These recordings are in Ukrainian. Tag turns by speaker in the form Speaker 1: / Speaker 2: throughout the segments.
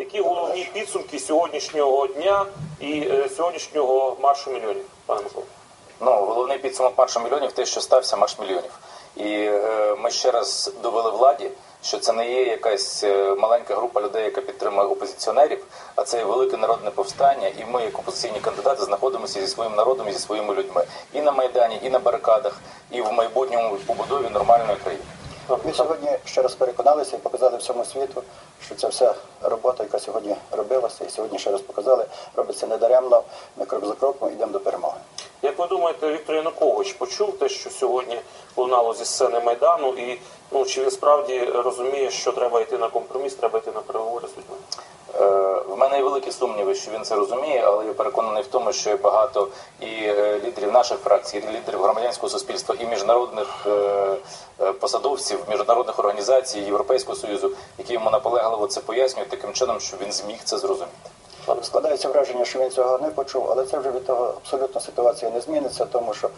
Speaker 1: Які головні підсумки сьогоднішнього дня і е, сьогоднішнього маршу мільйонів, пане Микола?
Speaker 2: Ну, головний підсумок маршу мільйонів те, що стався марш мільйонів. І е, ми ще раз довели владі, що це не є якась е, маленька група людей, яка підтримує опозиціонерів, а це велике народне повстання. І ми, як опозиційні кандидати, знаходимося зі своїм народом і зі своїми людьми і на майдані, і на барикадах, і в майбутньому побудові нормальної країни.
Speaker 3: Ми сьогодні ще раз переконалися і показали всьому світу, що ця вся робота, яка сьогодні робилася, і сьогодні ще раз показали, робиться недаремно. Ми крок за кроком йдемо до перемоги.
Speaker 1: Як ви думаєте, Віктор Янукович почув те, що сьогодні лунало зі сцени Майдану, і ну чи він справді розуміє, що треба йти на компроміс, треба йти на переговори з людьми?
Speaker 2: Е, В мене є великі сумніви, що він це розуміє, але я переконаний в тому, що є багато і е, лідерів наших фракцій, і лідерів громадянського суспільства, і міжнародних е, посадовців, міжнародних організацій, Європейського союзу, які йому наполегливо це пояснюють таким чином, щоб він зміг це зрозуміти.
Speaker 3: Складається враження, що він цього не почув, але це вже від того абсолютно ситуація не зміниться, тому що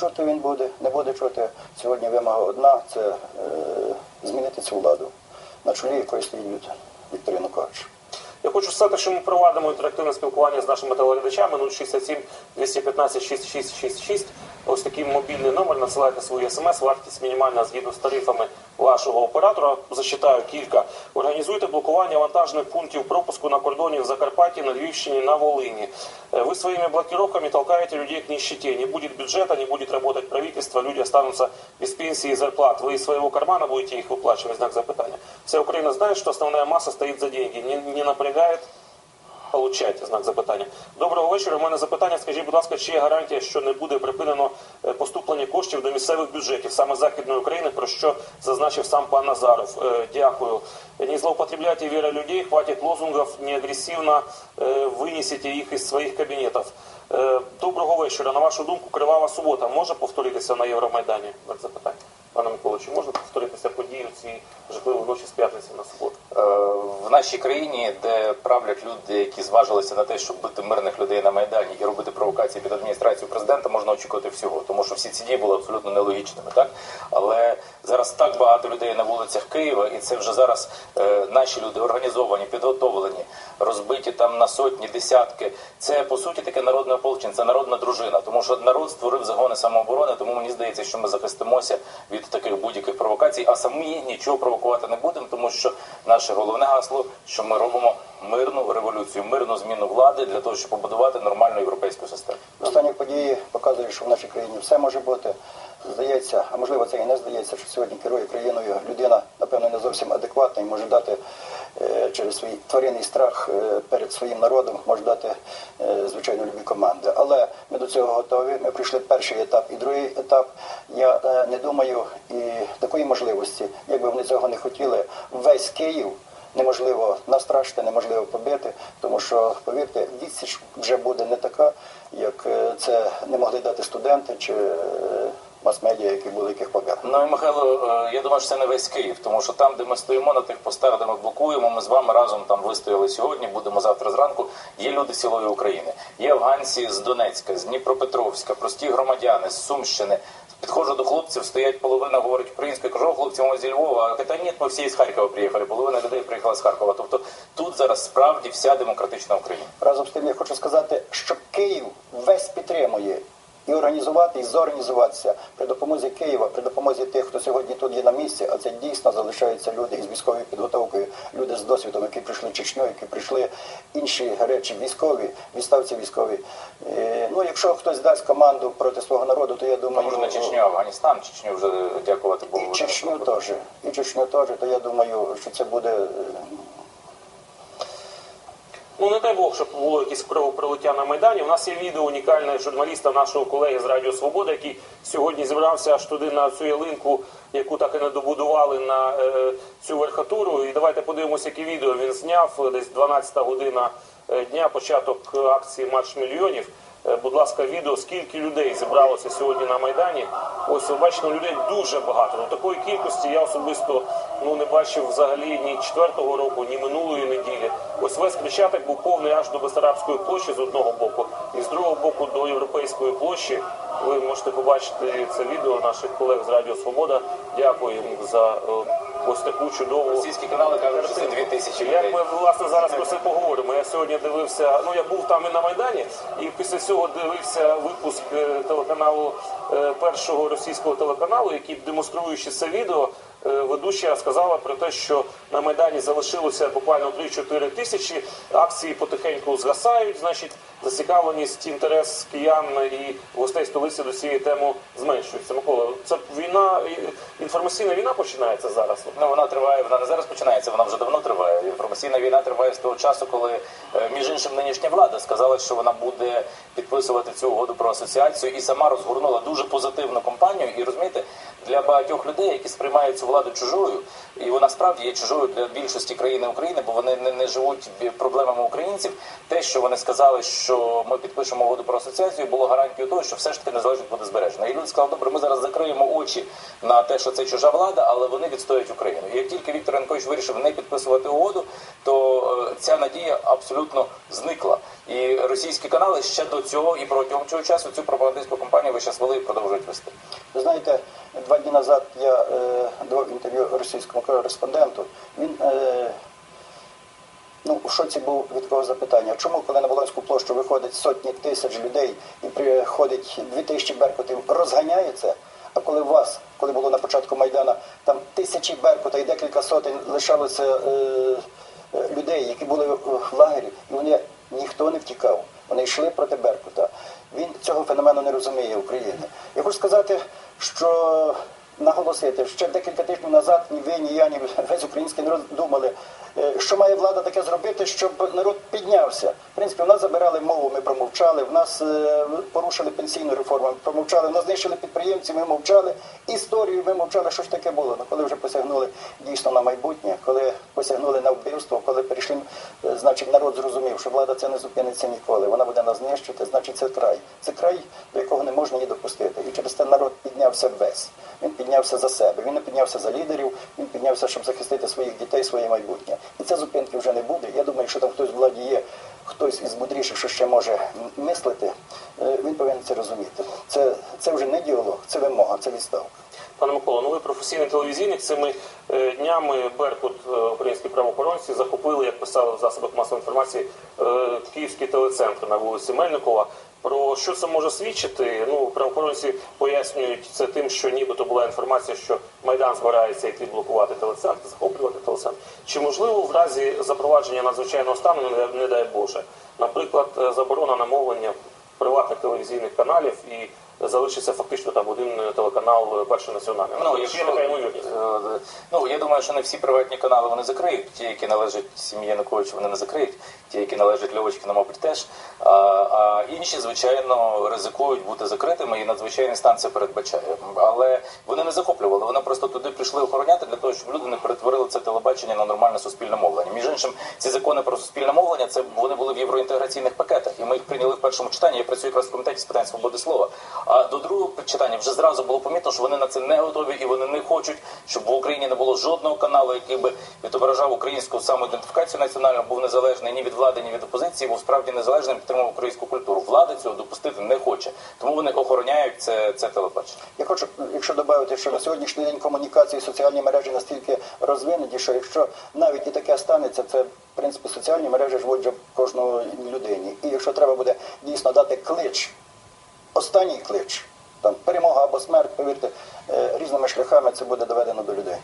Speaker 3: чути він буде, не буде чути. Сьогодні вимога одна це е, змінити цю владу, на чолі якої стоїть Віктор Янукович.
Speaker 1: Я хочу сказати, що ми провадимо інтерактивне спілкування з нашими телеглядачами 067 215 6666. Ось такий мобільний номер. Надсилайте свої смс. Вартість мінімальна згідно з тарифами вашого оператора. Зачитаю кілька. Організуйте блокування вантажних пунктів пропуску на кордоні в Закарпатті, на Львівщині, на Волині. Э, Вы своими блокировками толкаете людей к нищете. Не будет бюджета, не будет работать правительство, люди останутся без пенсии и зарплат. Вы из своего кармана будете их выплачивать, знак запитания. Вся Украина знает, что основная масса стоит за деньги. Не, не напрягает Получайте знак запитання. Доброго вечора. У мене запитання. Скажіть, будь ласка, чи є гарантія, що не буде припинено е, поступлення коштів до місцевих бюджетів саме Західної України, про що зазначив сам пан Назаров? Е, Дякую. Не злоупотребляйте вірою людей, хватить лозунгів, не агресивно е, винесите їх із своїх кабінетів. Доброго вечора. На вашу думку, кривава субота може повторитися на Євромайдані? Запитання. Пане Микола, чи можна повторитися події в цій жахливій ночі з п'ятниці на суботу?
Speaker 2: Е, В нашій країні, де правлять люди, які зважилися на те, щоб бити мирних людей на майдані і робити провокації під адміністрацією президента, можна очікувати всього, тому що всі ці дії були абсолютно нелогічними, так але зараз так багато людей на вулицях Києва, і це вже зараз е, наші люди організовані, підготовлені, розбиті там на сотні, десятки. Це по суті таке народне ополчення, це народна дружина, тому що народ створив загони самооборони. Тому мені здається, що ми захистимося від таких будь-яких провокацій, а самі нічого провокувати не будемо, тому що наше головне гасло, що ми робимо мирну революцію, мирну зміну влади для того, щоб побудувати нормальну європейську систему.
Speaker 3: Останні події показують, що в нашій країні все може бути. Здається, а можливо це і не здається, що сьогодні керує країною людина, напевно, не зовсім адекватна і може дати е, через свій тваринний страх е, перед своїм народом, може дати е, звичайно любі команди. Але ми до цього готові. Ми пройшли перший етап і другий етап. Я не думаю і такої можливості, якби вони цього не хотіли, весь Київ неможливо настрашити, неможливо побити, тому що, повірте, відсіч вже буде не така, як це не могли дати студенти чи мас-медіа, які були яких покар.
Speaker 2: Ну і Михайло, е, я думаю, що це не весь Київ, тому що там, де ми стоїмо на тих постах, де ми блокуємо, ми з вами разом там вистояли сьогодні. Будемо завтра зранку. Є люди цілої України. Є афганці з Донецька, з Дніпропетровська, прості громадяни з Сумщини. Підходжу до хлопців, стоять половина говорить українською, кажу, «О, хлопці, ми зі Львова. А кажуть, ні, ми всі з Харкова приїхали. Половина людей приїхала з Харкова. Тобто тут зараз справді вся демократична Україна.
Speaker 3: Разом з тим я хочу сказати, що Київ весь підтримує і організувати, і зорганізуватися при допомозі Києва, при допомозі тих, хто сьогодні тут є на місці, а це дійсно залишаються люди із військовою підготовкою, люди з досвідом, які прийшли Чечню, які прийшли інші речі військові, відставці військові. Е, Ну, якщо хтось дасть команду проти свого народу, то я думаю,
Speaker 2: може не Чечню, Афганістан, Чечню вже дякувати Богу.
Speaker 3: і Чечню теж, і Чечню теж, то я думаю, що це буде е,
Speaker 1: Ну не дай Бог, щоб було якесь кровопролиття на Майдані. У нас є відео унікальне журналіста, нашого колеги з Радіо Свобода, який сьогодні зібрався аж туди на цю ялинку, яку так і не добудували на е, цю верхотуру. І давайте подивимося, яке відео він зняв. Десь 12 година е, дня, початок акції Марш мільйонів. Е, Будь ласка, відео, скільки людей зібралося сьогодні на Майдані. Ось ви бачите, ну, людей дуже багато. Ну такої кількості я особисто ну не бачив взагалі ні четвертого року, ні минулої неділі. Ось весь Хрещатик був повний аж до Бесарабської площі з одного боку, і з другого боку до Європейської площі. Ви можете побачити це відео наших колег з Радіо Свобода. Дякую їм за е, ось таку чудову
Speaker 2: Російські канали кажуть, що це дві тисячі
Speaker 1: як ми власне зараз про це поговоримо. Я сьогодні дивився. Ну я був там і на майдані, і після цього дивився випуск е, телеканалу е, першого російського телеканалу, який демонструючи це відео. Е, Ведуча сказала про те, що на майдані залишилося буквально 3-4 тисячі. Акції потихеньку згасають. Значить, зацікавленість, інтерес киян і гостей столиці до цієї теми зменшується. Микола, це війна, інформаційна війна починається зараз.
Speaker 2: Ну вона триває, вона не зараз починається, вона вже давно триває. Інформаційна війна триває з того часу, коли е, між іншим нинішня влада сказала, що вона буде підписувати цю угоду про асоціацію і сама розгорнула дуже позитивну кампанію. І розумієте, для багатьох людей, які сприймають цю владу чужою, і вона справді є чужою для більшості країни України, бо вони не, не живуть проблемами українців. Те, що вони сказали, що ми підпишемо угоду про асоціацію, було гарантією того, що все ж таки незалежність буде збережена. І люди сказали, добре, ми зараз закриємо очі на те, що це чужа влада, але вони відстоюють Україну. І як тільки Віктор Янукович вирішив не підписувати угоду, то е, ця надія абсолютно зникла. І російські канали ще до цього і протягом цього часу цю пропагандистську кампанію ви зараз вели і продовжують вести.
Speaker 3: Ви знаєте, два дні назад я е, давав інтерв'ю російському кореспонденту. Він е, ну, у шоці був від такого запитання. Чому, коли на Волинську площу виходить сотні тисяч людей і приходить дві тисячі беркутів, розганяє це? А коли у вас, коли було на початку Майдана, там тисячі беркута і декілька сотень лишалося е, людей, які були в лагері, і вони ніхто не втікав. Вони йшли проти Беркута. Він цього феномену не розуміє України. Я хочу сказати, що наголосити, ще декілька тижнів назад ні ви, ні я, ні весь український народ думали, що має влада таке зробити, щоб народ піднявся. В принципі, в нас забирали мову, ми промовчали, в нас е, порушили пенсійну реформу, ми промовчали, в нас знищили підприємців, ми мовчали. Історію ми мовчали, що ж таке було. Ну, коли вже посягнули дійсно на майбутнє, коли посягнули на вбивство, коли перейшли, е, значить народ зрозумів, що влада це не зупиниться ніколи. Вона буде нас знищити, значить це край. Це край, до якого не можна її допустити. І через те народ піднявся весь. Він піднявся за себе. Він не піднявся за лідерів, він піднявся, щоб захистити своїх дітей, своє майбутнє. І це зупинки вже не буде. Я думаю, що там хтось в владі є, хтось із мудріших, що ще може мислити, е, він повинен це розуміти. Це, це вже не діалог, це вимога, це відставка.
Speaker 1: Пане Микола, ну ви професійний телевізійник. Цими е, днями Беркут, е, українські правоохоронці, захопили, як писали в засобах масової інформації, київський телецентр на вулиці Мельникова. Про що це може свідчити? Ну, правоохоронці пояснюють це тим, що нібито була інформація, що Майдан збирається йти блокувати телецентр, захоплювати телецентр. Чи можливо в разі запровадження надзвичайного стану, не, дай- Боже, наприклад, е, заборона на мовлення приватних телевізійних каналів і залишиться фактично там один е, телеканал е, перший національний.
Speaker 2: Ну, якщо,
Speaker 1: є така ймовірність?
Speaker 2: е, ну, я думаю, що не всі приватні канали вони закриють. Ті, які належать сім'ї Януковича, вони не закриють. Ті, які належать Льовочкину, мабуть, теж. А, а інші, звичайно, ризикують бути закритими, і надзвичайний стан це передбачає. Але вони не захоплювали. Вони просто туди прийшли охороняти для того, щоб люди не перетворили це телебачення на нормальне суспільне мовлення. Між іншим, ці закони про суспільне мовлення це вони були в євроінтеграційних пакетах, і ми їх прийняли в першому читанні. Я працюю якраз в комітеті з питань свободи слова. А до другого читання вже зразу було помітно, що вони на це не готові і вони не хочуть, щоб в Україні не було жодного каналу, який би відображав українську самоідентифікацію національну, був незалежний ні від влади, ні від опозиції, був справді незалежним, підтримував українську культуру. Влада цього допустити не хоче, тому вони охороняють це, це телебачення.
Speaker 3: Я хочу, якщо додати, що на сьогоднішній день комунікації соціальні мережі настільки розвинені, що якщо навіть і таке станеться, це в принципі соціальні мережі живуть вже кожної людині. І якщо треба буде дійсно дати клич, останній клич, там перемога або смерть, повірте, е, різними шляхами це буде доведено до людей.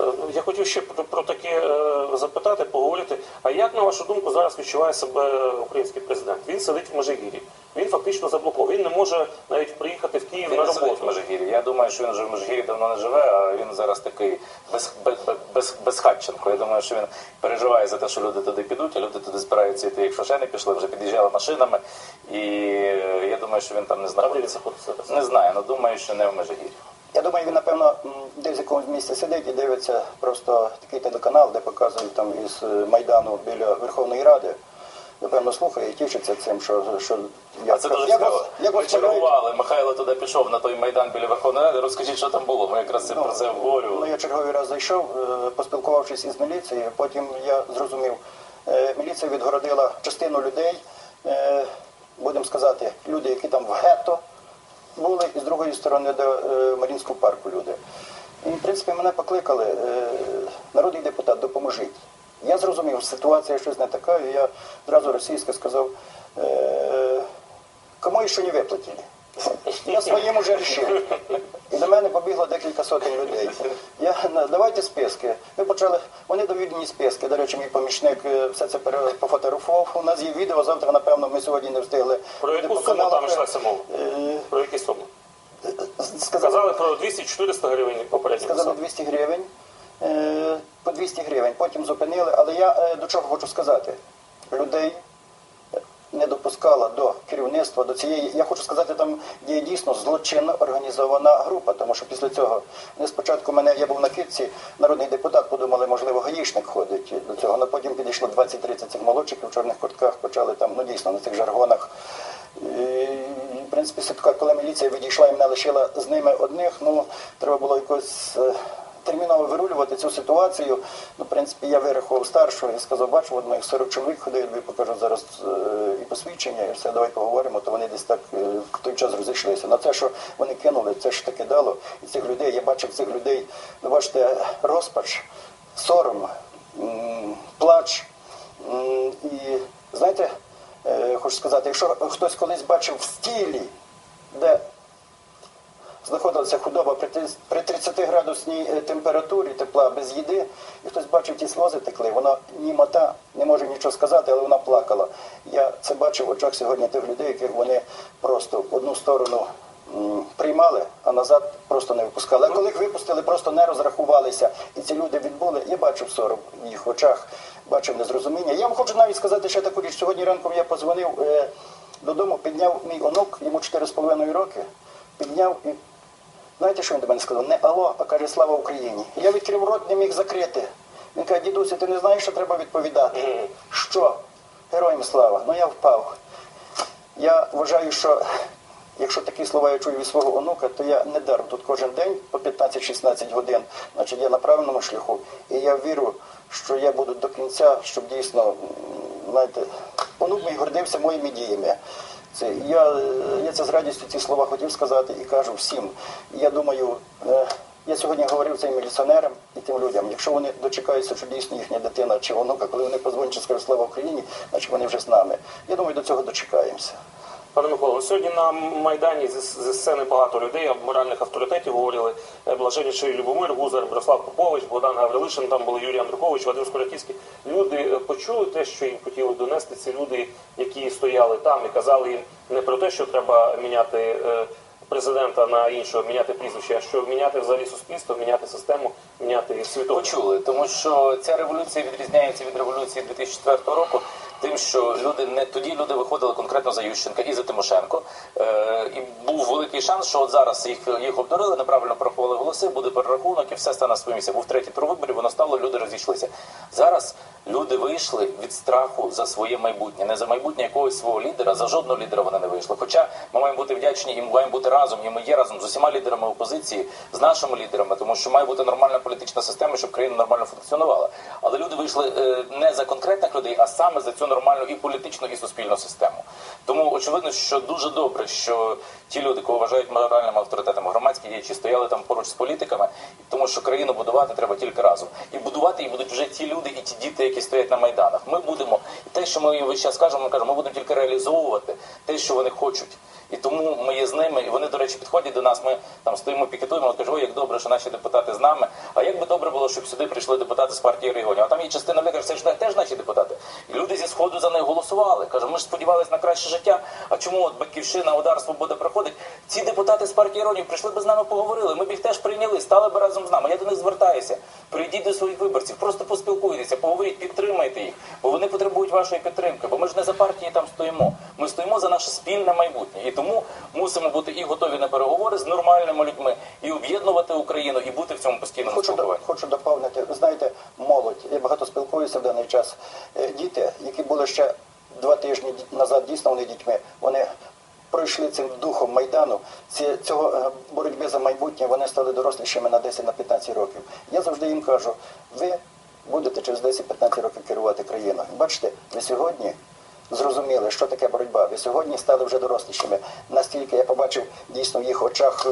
Speaker 1: Е, Я хотів ще про, про таке е, запитати, поговорити. А як на вашу думку зараз відчуває себе український президент? Він сидить в Межигір'ї. Він фактично заблокований. Він не може навіть приїхати в Київ
Speaker 2: Він
Speaker 1: на
Speaker 2: не сидить в
Speaker 1: роботу.
Speaker 2: Межигір'ї. Я думаю, що він вже в Межигір'ї давно не живе, а він зараз такий без, без, без, безхатченко. Я думаю, що він переживає за те, що люди туди підуть, а люди туди збираються йти. Якщо ще не пішли, вже під'їжджали машинами. І е, я думаю, що він там не
Speaker 1: він
Speaker 2: знаходиться? Не знаю, але думаю, що не в Межигір'ї.
Speaker 3: Я думаю, він напевно десь в якомусь місці сидить і дивиться просто такий телеканал, де показують там із е, майдану біля Верховної Ради. Напевно, слухає і тішиться цим, що, що
Speaker 2: А це дуже цікаво. Ми чергували. Михайло туди пішов на той майдан біля Верховної Ради. Розкажіть, що там було. Ми якраз це про це
Speaker 3: Ну, я черговий раз зайшов, е, поспілкувавшись із міліцією, потім я зрозумів, е, міліція відгородила частину людей, будемо сказати, люди, які там в гетто були, і з другої сторони до е, Марінського парку люди. І, в принципі, мене покликали, е, народний депутат, допоможіть. Я зрозумів, ситуація щось не така, і я одразу російсько сказав, кому кому ще не виплатили. Я своїм уже рішив. І до мене побігло декілька сотень людей. Я давайте списки. Ми почали. Вони мені списки. До речі, мій помічник е, все це пофотографував. У нас є відео. Завтра, напевно, ми сьогодні не встигли.
Speaker 1: Про яку суму там йшлася мова?
Speaker 3: е,
Speaker 1: Про які суми?
Speaker 3: Сказали,
Speaker 1: Сказали про 200-400 гривень попередньо.
Speaker 3: сказали
Speaker 1: писав.
Speaker 3: 200 гривень. е, По 200 гривень. Потім зупинили. Але я е, до чого хочу сказати? Людей допускала до керівництва, до цієї. Я хочу сказати, там є дійсно злочинно організована група, тому що після цього вони спочатку мене, я був на китці, народний депутат, подумали, можливо, гаїшник ходить до цього. Але потім підійшло 20-30 цих молодчиків в чорних куртках, почали там, ну дійсно на цих жаргонах. І, в принципі, коли міліція відійшла і мене лишила з ними одних, ну треба було якось. Терміново вирулювати цю ситуацію. Ну, в принципі, я вирахував старшого і сказав, бачу, от моїх 40 чоловік ходить, я покажу зараз е, і посвідчення, і все, давай поговоримо, то вони десь так е, в той час розійшлися. На це, що вони кинули, це ж таки дало. І цих людей, я бачив цих людей, ви бачите, розпач, сором, плач. І знаєте, е, хочу сказати, якщо хтось колись бачив в стілі, де знаходилася худоба при трис- при 30 градусній е, температурі тепла без їди, і хтось бачив ті сльози текли, вона німота, не може нічого сказати, але вона плакала. Я це бачив в очах сьогодні тих людей, яких вони просто в одну сторону приймали, а назад просто не випускали. А коли їх випустили, просто не розрахувалися, і ці люди відбули, я бачив сором в їх очах, бачив незрозуміння. Я вам хочу навіть сказати ще таку річ. Сьогодні ранком я позвонив е, додому, підняв мій онук, йому 4,5 роки, підняв і Знаєте, що він до мене сказав? Не алло, а каже слава Україні. Я відкрив рот, не міг закрити. Він каже, дідусю, ти не знаєш, що треба відповідати. Що? Героям слава. Ну я впав. Я вважаю, що якщо такі слова я чую від свого онука, то я не даром тут кожен день по 15-16 годин. Значить, я на правильному шляху. І я вірю, що я буду до кінця, щоб дійсно, знаєте, онук мій гордився моїми діями. Це я, я це з радістю ці слова хотів сказати і кажу всім. Я думаю, е, я сьогодні говорив цим міліціонерам і тим людям. Якщо вони дочекаються, що дійсно їхня дитина чи онука, коли вони позвонять скажуть слава Україні, значить вони вже з нами. Я думаю, до цього дочекаємося.
Speaker 1: Пане Миколо, сьогодні на Майдані зі, сцени багато людей, моральних авторитетів говорили. Е, Блаженніший Любомир, Гузар, Мирослав Попович, Богдан Гаврилишин, там були Юрій Андрукович, Вадим Скоротівський. Люди е, почули те, що їм хотіли донести ці люди, які стояли там і казали їм не про те, що треба міняти е, президента на іншого, міняти прізвище, а що міняти взагалі суспільство, міняти систему, міняти світову.
Speaker 2: Почули, тому що ця революція відрізняється від революції 2004 року. Тим, що люди не тоді люди виходили конкретно за Ющенка і за Тимошенко, е, і був великий шанс, що от зараз їх їх обдурили, неправильно порахували голоси, буде перерахунок і все стане своє місце. Був третій тур виборів, воно стало, люди розійшлися. Зараз люди вийшли від страху за своє майбутнє, не за майбутнє якогось свого лідера, за жодного лідера вони не вийшли. Хоча ми маємо бути вдячні і ми маємо бути разом, і ми є разом з усіма лідерами опозиції, з нашими лідерами, тому що має бути нормальна політична система, щоб країна нормально функціонувала. Але люди вийшли е, не за конкретних людей, а саме за цю нормальну і політичну, і суспільну систему. Тому очевидно, що дуже добре, що ті люди, кого вважають моральними авторитетами, громадські діячі стояли там поруч з політиками, тому що країну будувати треба тільки разом. І будувати її будуть вже ті люди і ті діти, які стоять на майданах. Ми будемо і те, що ми весь час кажемо, ми кажемо, ми будемо тільки реалізовувати те, що вони хочуть. І тому ми є з ними, і вони, до речі, підходять до нас. Ми там стоїмо, пікетуємо, от кажуть, як добре, що наші депутати з нами. А як би добре було, щоб сюди прийшли депутати з партії регіонів. А там є частина людей, каже, це ж теж наші депутати. І люди зі сходу за них голосували. Каже, ми ж сподівалися на краще життя. А чому от батьківщина, удар свобода приходить? Ці депутати з партії регіонів прийшли би з нами поговорили. Ми б їх теж прийняли, стали би разом з нами. Я до них звертаюся. Прийдіть до своїх виборців, просто поспілкуйтеся, поговоріть, підтримайте їх, бо вони потребують вашої підтримки. Бо ми ж не за партії там стоїмо. Ми за наше спільне майбутнє. І тому мусимо бути і готові на переговори з нормальними людьми, і об'єднувати Україну, і бути в цьому постійному
Speaker 3: Хочу, до-
Speaker 2: спілкуванні.
Speaker 3: хочу доповнити. Ви знаєте, молодь. Я багато спілкуюся в даний час. Е, Діти, які були ще два тижні ді- назад, дійсно вони дітьми, вони пройшли цим духом майдану. Ці, цього е, боротьби за майбутнє вони стали дорослішими на 10 на 15 років. Я завжди їм кажу, ви будете через 10-15 років керувати країною. Бачите, ви сьогодні. Зрозуміли, що таке боротьба. Ви сьогодні стали вже дорослішими. Настільки я побачив дійсно в їх очах е,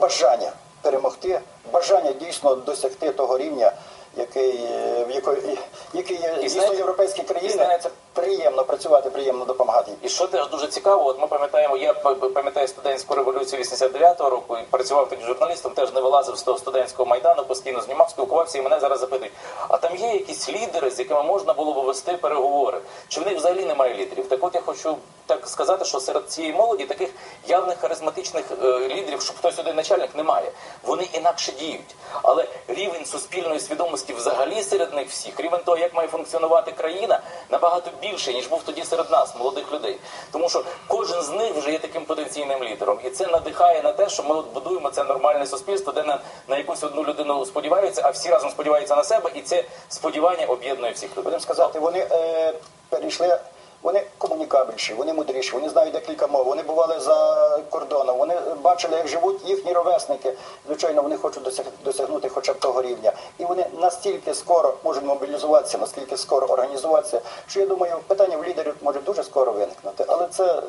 Speaker 3: бажання перемогти, бажання дійсно досягти того рівня, який, е, в якої, який є дійсно європейські країни. Приємно працювати, приємно допомагати.
Speaker 2: І що теж дуже цікаво, от ми пам'ятаємо, я пам'ятаю студентську революцію 89-го року і працював тоді журналістом, теж не вилазив з того студентського майдану, постійно знімав, спілкувався, і мене зараз запитують: а там є якісь лідери, з якими можна було б вести переговори? Чи в них взагалі немає лідерів? Так от я хочу так сказати, що серед цієї молоді таких явних харизматичних е, лідерів, щоб хтось один начальник, немає. Вони інакше діють. Але рівень суспільної свідомості взагалі серед них всіх, рівень того, як має функціонувати країна, набагато більше, ніж був тоді серед нас, молодих людей. Тому що кожен з них вже є таким потенційним лідером. І це надихає на те, що ми от будуємо це нормальне суспільство, де на, на якусь одну людину сподіваються, а всі разом сподіваються на себе, і це сподівання об'єднує всіх людей.
Speaker 3: Будемо сказати, вони е, перейшли. Вони комунікабельші, вони мудріші, вони знають декілька мов, вони бували за кордоном, вони бачили, як живуть їхні ровесники. Звичайно, вони хочуть досяг- досягнути хоча б того рівня. І вони настільки скоро можуть мобілізуватися, наскільки скоро організуватися, що я думаю, питання в лідерів може дуже скоро виникнути. Але це е,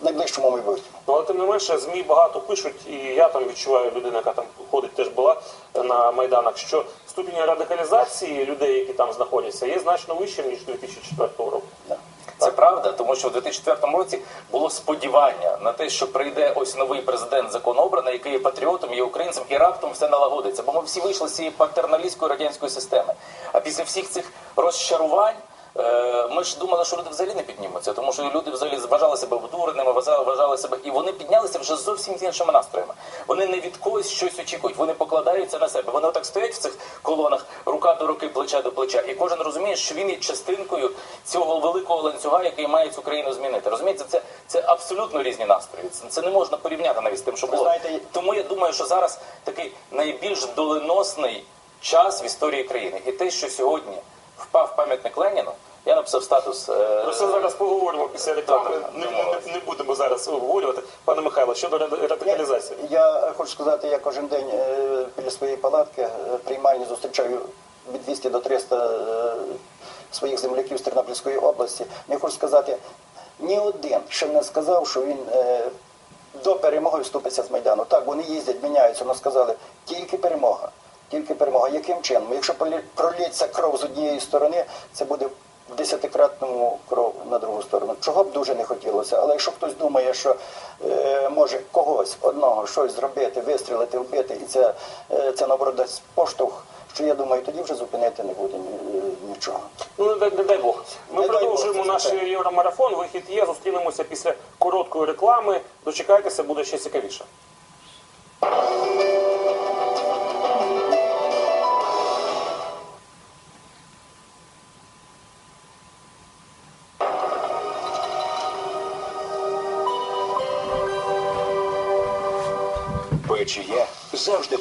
Speaker 3: найближчому майбутньому.
Speaker 1: Ну, але тим не менше, ЗМІ багато пишуть, і я там відчуваю людина, яка там ходить, теж була на майданах, що ступінь радикалізації людей, які там знаходяться, є значно вищим ніж 2004 року.
Speaker 3: Да.
Speaker 2: Це правда, тому що в 2004 році було сподівання на те, що прийде ось новий президент законообраний, який є патріотом, є українцем, і раптом все налагодиться. Бо ми всі вийшли з цієї патерналістської радянської системи. А після всіх цих розчарувань. Е, Ми ж думали, що люди взагалі не піднімуться, тому що люди взагалі вважали себе обдуреними, вважали, себе, і вони піднялися вже зовсім з іншими настроями. Вони не від когось щось очікують, вони покладаються на себе. Вони отак стоять в цих колонах, рука до руки, плече до плеча, і кожен розуміє, що він є частинкою цього великого ланцюга, який має цю країну змінити. Розумієте, це, це абсолютно різні настрої. Це, це не можна порівняти навіть з тим, що було.
Speaker 3: знаєте,
Speaker 2: Тому я думаю, що зараз такий найбільш доленосний час в історії країни. І те, що сьогодні впав пам'ятник Леніну, я написав статус. е,
Speaker 1: Про це зараз поговоримо після реклами. Не, не, не будемо зараз обговорювати. Пане Михайло, щодо ради- радикалізації.
Speaker 3: Я хочу сказати, я кожен день е, біля своєї палатки е, приймальні зустрічаю від 200 до 300 е, своїх земляків з Тернопільської області. Я хочу сказати, ні один ще не сказав, що він до перемоги вступиться з Майдану. Так, вони їздять, міняються, але сказали, тільки перемога. Тільки перемога. Яким чином? Якщо пролється кров з однієї сторони, це буде в десятикратному кров на другу сторону. Чого б дуже не хотілося. Але якщо хтось думає, що е, може когось одного щось зробити, вистрілити, вбити, і це, е, це наоборот дасть поштовх, що я думаю, тоді вже зупинити не буде ні- нічого.
Speaker 1: Ну, не, дай- не дай Бог. Ми
Speaker 3: Не дай
Speaker 1: продовжуємо
Speaker 3: Бог,
Speaker 1: наш євромарафон. Вихід є. Зустрінемося після короткої реклами. Дочекайтеся, буде ще цікавіше.
Speaker 4: os anos de.